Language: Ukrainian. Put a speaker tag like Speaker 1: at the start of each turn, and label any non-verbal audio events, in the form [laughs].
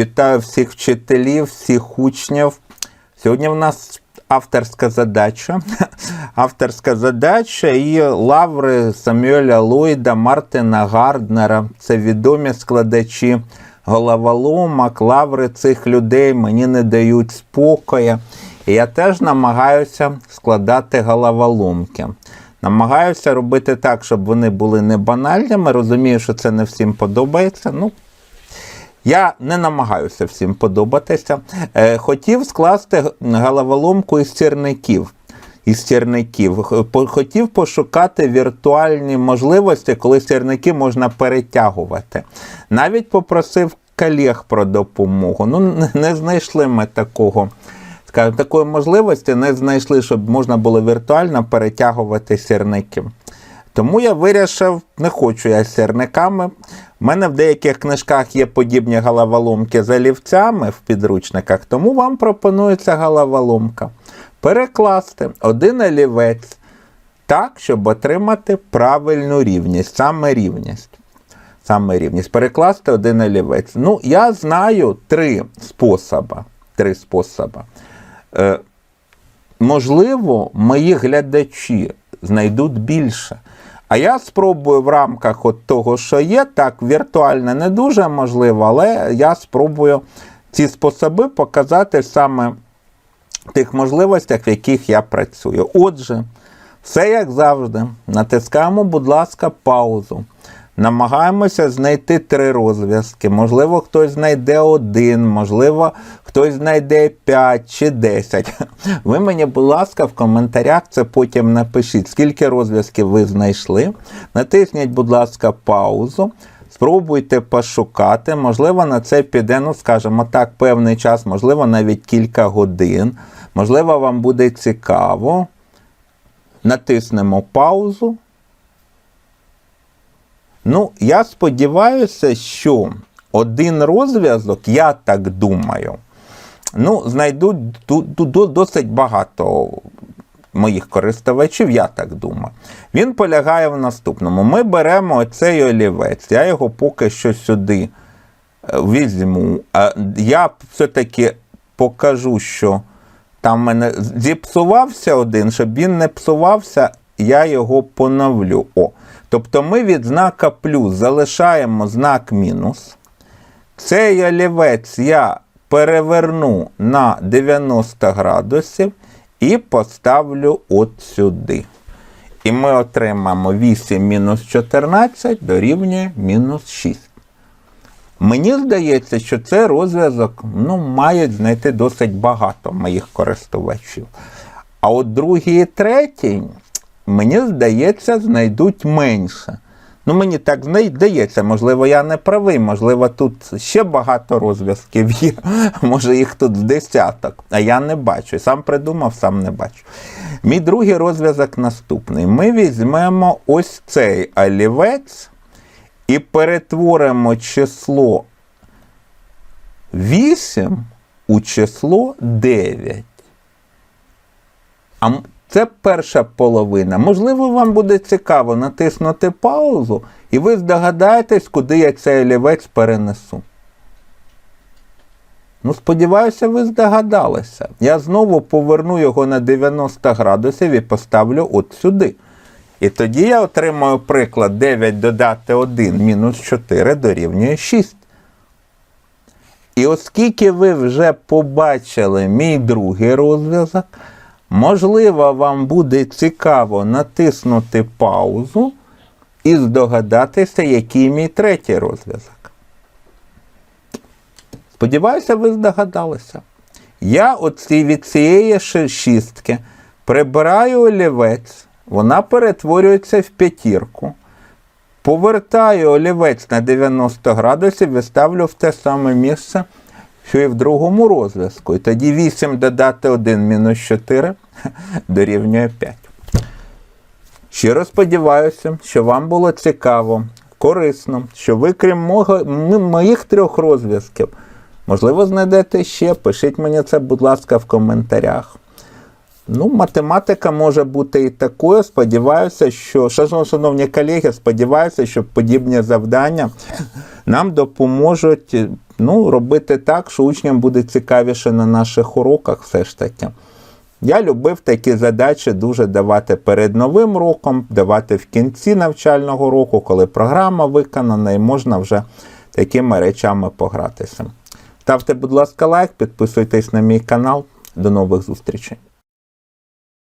Speaker 1: Вітаю всіх вчителів, всіх учнів. Сьогодні в нас авторська задача. [laughs] Авторська задача і лаври Самюеля Ллойда, Мартина Гарднера. Це відомі складачі головоломок. Лаври цих людей мені не дають спокою. І я теж намагаюся складати головоломки. Намагаюся робити так, щоб вони були не банальними. Розумію, що це не всім подобається. Ну, я не намагаюся всім подобатися. Е, хотів скласти головоломку із сірників. Із сірників. Хотів пошукати віртуальні можливості, коли сірники можна перетягувати. Навіть попросив колег про допомогу. Ну, не- знайшли ми такого. Скажімо, такої можливості не знайшли, щоб можна було віртуально перетягувати сірники. Тому я вирішив, не хочу я сірниками. У мене в деяких книжках є подібні головоломки з олівцями в підручниках, тому вам пропонується головоломка. Перекласти один олівець так, щоб отримати правильну рівність, саме рівність. Саме рівність. Перекласти один олівець. Ну, я знаю три способи. Три способи. Е, можливо, мої глядачі знайдуть більше. А я спробую в рамках от того, що є, так, віртуально не дуже можливо, але я спробую ці способи показати саме в тих можливостях, в яких я працюю. Отже, все як завжди. Натискаємо, будь ласка, паузу. Намагаємося знайти три розв'язки. Можливо, хтось знайде один, можливо, хтось знайде 5 чи 10. [laughs] Ви мені, будь ласка, в коментарях це потім напишіть, скільки розв'язків ви знайшли. Натисніть, будь ласка, паузу. Спробуйте пошукати. Можливо, на це піде, ну, скажімо так, певний час, можливо, навіть кілька годин. Можливо, вам буде цікаво. Натиснемо паузу. Ну, я сподіваюся, що один розв'язок, я так думаю, ну, знайдуть ду- ду- ду- досить багато моїх користувачів, я так думаю. Він полягає в наступному. Ми беремо оцей олівець, я його поки що сюди е, візьму. Я все-таки покажу, що там в мене зіпсувався один, щоб він не псувався, я його поновлю. О. Тобто ми від знака плюс залишаємо знак мінус. Цей олівець я переверну на 90 градусів і поставлю от сюди. І ми отримаємо 8 мінус 14 дорівнює мінус 6. Мені здається, що цей розв'язок ну, мають знайти досить багато моїх користувачів. А от другий і третій, мені здається, знайдуть менше. Ну, мені так здається, можливо, я не правий, можливо, тут ще багато розв'язків є. [laughs] Може, їх тут з десяток, а я не бачу. Сам придумав, сам не бачу. Мій другий розв'язок наступний. Ми візьмемо ось цей олівець і перетворимо число 8 у число 9. А це перша половина. Можливо, вам буде цікаво натиснути паузу, і ви здогадаєтесь, куди я цей олівець перенесу. Ну, сподіваюся, ви здогадалися. Я знову поверну його на 90 градусів і поставлю от сюди. І тоді я отримаю приклад 9 додати 1 мінус 4 дорівнює 6. І оскільки ви вже побачили мій другий розв'язок, можливо, вам буде цікаво натиснути паузу і здогадатися, який мій третій розв'язок. Сподіваюся, ви здогадалися. Я оці, від цієї шістки прибираю олівець, вона перетворюється в п'ятірку. Повертаю олівець на 90 градусів і ставлю в те саме місце, що і в другому розв'язку. І тоді 8 додати 1 мінус 4 [laughs] дорівнює 5. Щиро сподіваюся, що вам було цікаво, корисно, що ви, крім мого, моїх трьох розв'язків, можливо, знайдете ще. Пишіть мені це, будь ласка, в коментарях. Ну, математика може бути і такою. Сподіваюся, що, шановні- колеги, сподіваюся, що подібні завдання [laughs] нам допоможуть ну, робити так, що учням буде цікавіше на наших уроках все ж таки. Я любив такі задачі дуже давати перед новим роком, давати в кінці навчального року, коли програма виконана і можна вже такими речами погратися. Ставте, будь ласка, лайк, підписуйтесь на мій канал. До нових зустрічей.